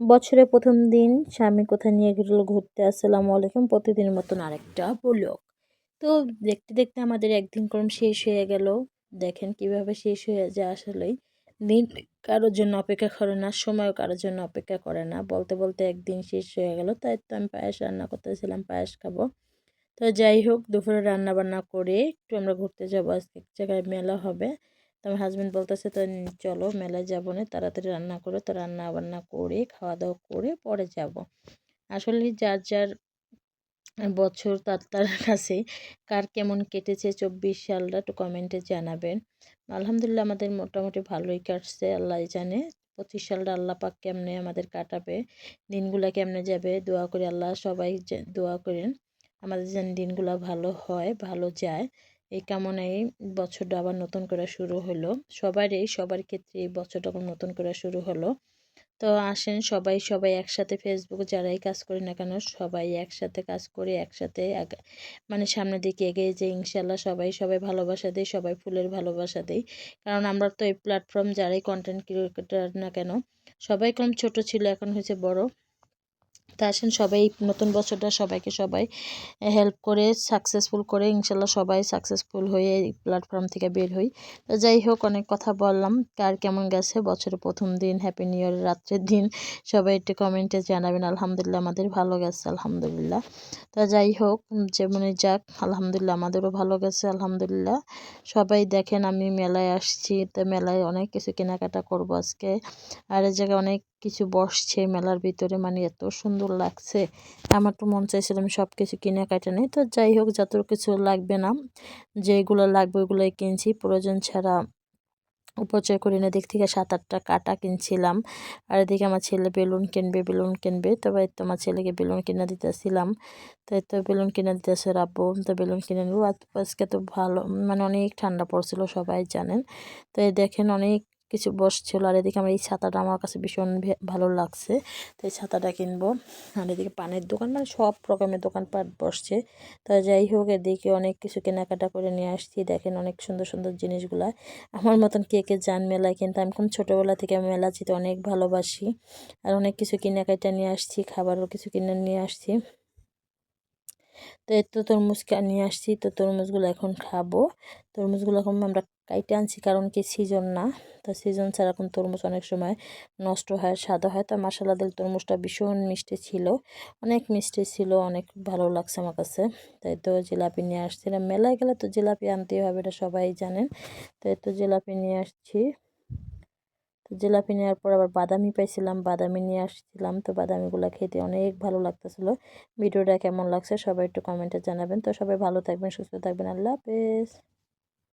বছরের প্রথম দিন স্বামী কোথায় নিয়ে গেল ঘুরতে? আসসালামু আলাইকুম। প্রতিদিনের মতন আরেকটা ব্লগ তো দেখতে দেখতে আমাদের একদিন করম শেষ হয়ে গেল। দেখেন কীভাবে শেষ হয়ে যায় আসলেই। দিন কারোর জন্য অপেক্ষা করে না, সময়ও কারোর জন্য অপেক্ষা করে না। বলতে বলতে একদিন শেষ হয়ে গেল। তাই তো আমি পায়েস রান্না করতেছিলাম, পায়েস খাব। তো যাই হোক, দুপুরে রান্না বান্না করে একটু আমরা ঘুরতে যাব। আজকে এক জায়গায় মেলা হবে। তো আমার হাজব্যান্ড বলতেছে, তো চলো মেলায় যাব না, তাড়াতাড়ি রান্না করে। তো রান্না বান্না করে, খাওয়া দাওয়া করে পরে যাব। আসলে যার যার বছর তার তার কাছে কার কেমন কেটেছে চব্বিশ সালটা একটু কমেন্টে জানাবেন। আলহামদুলিল্লাহ আমাদের মোটামুটি ভালোই কাটছে আল্লাহ জানে। পঁচিশ সালটা আল্লাহ পাক কেমনে আমাদের কাটাবে, দিনগুলা কেমনে যাবে, দোয়া করে আল্লাহ সবাই দোয়া করেন। আমাদের যেন দিনগুলো ভালো হয়, ভালো যায়। এই কামনায় বছরটা আবার নতুন করে শুরু হলো। সবারই, সবার ক্ষেত্রে এই বছরটা নতুন করে শুরু হলো। তো আসেন সবাই সবাই একসাথে ফেসবুকে যারাই কাজ করি না কেন, সবাই একসাথে কাজ করে একসাথে মানে সামনের দিকে এগিয়ে যে ইনশাল্লাহ সবাই সবাই ভালোবাসা দেয় সবাই ফুলের ভালোবাসা দেয় কারণ আমরা তো এই প্ল্যাটফর্ম যারাই কন্টেন্ট ক্রিয়েটার না কেন, সবাই কম ছোট ছিল, এখন হয়েছে বড়। তা আসেন, সবাই নতুন বছরটা সবাইকে সবাই হেল্প করে সাকসেসফুল করে, ইনশাল্লাহ সবাই সাকসেসফুল হয়ে এই প্ল্যাটফর্ম থেকে বের হই। তো যাই হোক, অনেক কথা বললাম, কার কেমন গেছে বছরের প্রথম দিন হ্যাপি নিউ ইয়ার রাত্রের দিন, সবাই একটু কমেন্টে জানাবেন, আলহামদুলিল্লাহ আমাদের ভালো গেছে, আলহামদুলিল্লাহ। তো যাই হোক যেমনই যাক, আলহামদুলিল্লাহ আমাদেরও ভালো গেছে, আলহামদুলিল্লাহ। সবাই দেখেন, আমি মেলায় আসছি, তো মেলায় অনেক কিছু কেনাকাটা করব আজকে। আর এই জায়গায় অনেক কিছু বসছে মেলার ভিতরে মানে এত সুন্দর লাগছে। আমার তো মন চাইছিলাম সব কিছু কিনে কাটা নেই, তো যাই হোক যত কিছু লাগবে না, যেগুলো লাগবে ওগুলোই কিনছি। প্রয়োজন ছাড়া উপচয় করি না দিক থেকে সাত আটটা কাটা কিনছিলাম। আর এদিকে আমার ছেলে বেলুন কিনবে বেলুন কিনবে তবে তো আমার ছেলেকে বেলুন কিনে দিতেছিলাম। তো তো বেলুন কিনে দিতেছে রাব্বু, তো বেলুন কিনে নেব। আজকে তো ভালো মানে অনেক ঠান্ডা পড়ছিল, সবাই জানেন। তো দেখেন অনেক কিছু বসছিল আর এদিকে আমার এই ছাতাটা আমার কাছে ভীষণ ভালো লাগছে। তো এই ছাতাটা কিনবো আর এদিকে পানের দোকান মানে সব রকমের দোকানপাট বসছে। তো যাই হোক, এদিকে অনেক কিছু কেনাকাটা করে নিয়ে আসছি। দেখেন অনেক সুন্দর সুন্দর জিনিসগুলা। আমার মতন কে কে যান মেলায় কিন্তু, আমি কোন ছোটোবেলা থেকে মেলা যেতে অনেক ভালোবাসি। আর অনেক কিছু কেনাকাটা নিয়ে আসছি খাবারও কিছু কিনে নিয়ে আসছি। তো এত তরমুজ নিয়ে আসছি। তো তরমুজগুলো এখন খাব। তরমুজগুলো এখন আমরা কাইটে আনছি কারণ কি সিজন না। তো সিজন ছাড়া এখন তরমুজ অনেক সময় নষ্ট হয়, সাদা হয়। তো মাসালা দিল তরমুজটা ভীষণ মিষ্টি ছিল। অনেক মিষ্টি ছিল, অনেক ভালো লাগছে আমার কাছে। তাই তো জিলাপি নিয়ে আসছিলাম। মেলায় গেলে তো জিলাপি আনতেই হবে, এটা সবাই জানেন। তাই তো জিলাপি নিয়ে আসছি। তো জিলাপি নেওয়ার পর আবার বাদামি পাইছিলাম বাদামি নিয়ে আসছিলাম। তো বাদামিগুলো খেতে অনেক ভালো লাগতেছিলো। ভিডিওটা কেমন লাগছে সবাই একটু কমেন্টে জানাবেন। তো সবাই ভালো থাকবেন, সুস্থ থাকবেন। আল্লাহ হাফেজ।